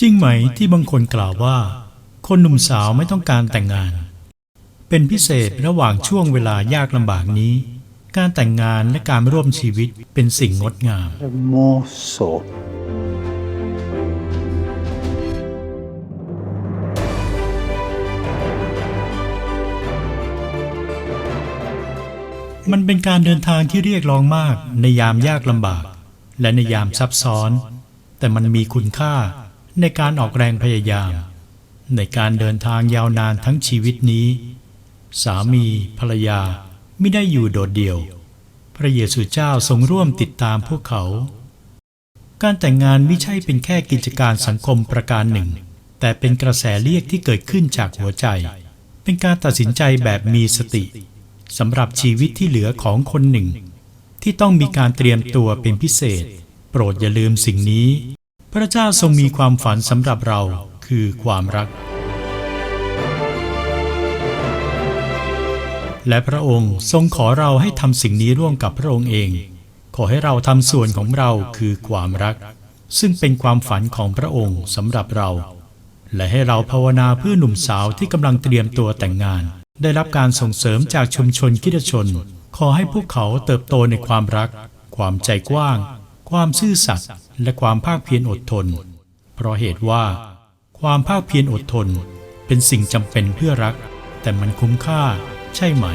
จริงไหมที่บางคนกล่าวว่า คนหนุ่มสาวไม่ต้องการแต่งงาน เป็นพิเศษระหว่างช่วงเวลายากลำบากนี้ การแต่งงานและการร่วมชีวิตเป็นสิ่งงดงาม Hermoso. มันเป็นการเดินทางที่เรียกร้องมากในยามยากลำบาก และในยามซับซ้อน แต่มันมีคุณค่า ในการออกแรงพยายาม ในการเดินทางยาวนานทั้งชีวิตนี้ สามีภรรยาไม่ได้อยู่โดดเดี่ยว พระเยซูเจ้าทรงร่วมติดตามพวกเขา การแต่งงานไม่ใช่เป็นแค่กิจการสังคมประการหนึ่ง แต่เป็นกระแสเรียกที่เกิดขึ้นจากหัวใจ เป็นการตัดสินใจแบบมีสติสำหรับชีวิตที่เหลือของคนหนึ่ง ที่ต้องมีการเตรียมตัวเป็นพิเศษ โปรดอย่าลืมสิ่งนี้ พระเจ้าทรงมีความฝันสำหรับเราคือความรัก และพระองค์ทรงขอเราให้ทำสิ่งนี้ร่วมกับพระองค์เอง ขอให้เราทำส่วนของเราคือความรัก ซึ่งเป็นความฝันของพระองค์สำหรับเรา และให้เราภาวนาเพื่อหนุ่มสาวที่กำลังเตรียมตัวแต่งงาน ได้รับการส่งเสริมจากชุมชนคิดชน ขอให้พวกเขาเติบโตในความรัก ความใจกว้าง ความซื่อสัตย์และความภาคเพียรอดทน เพราะเหตุว่า ความภาคเพียรอดทนเป็นสิ่งจำเป็นเพื่อรัก แต่มันคุ้มค่าใช่ไหม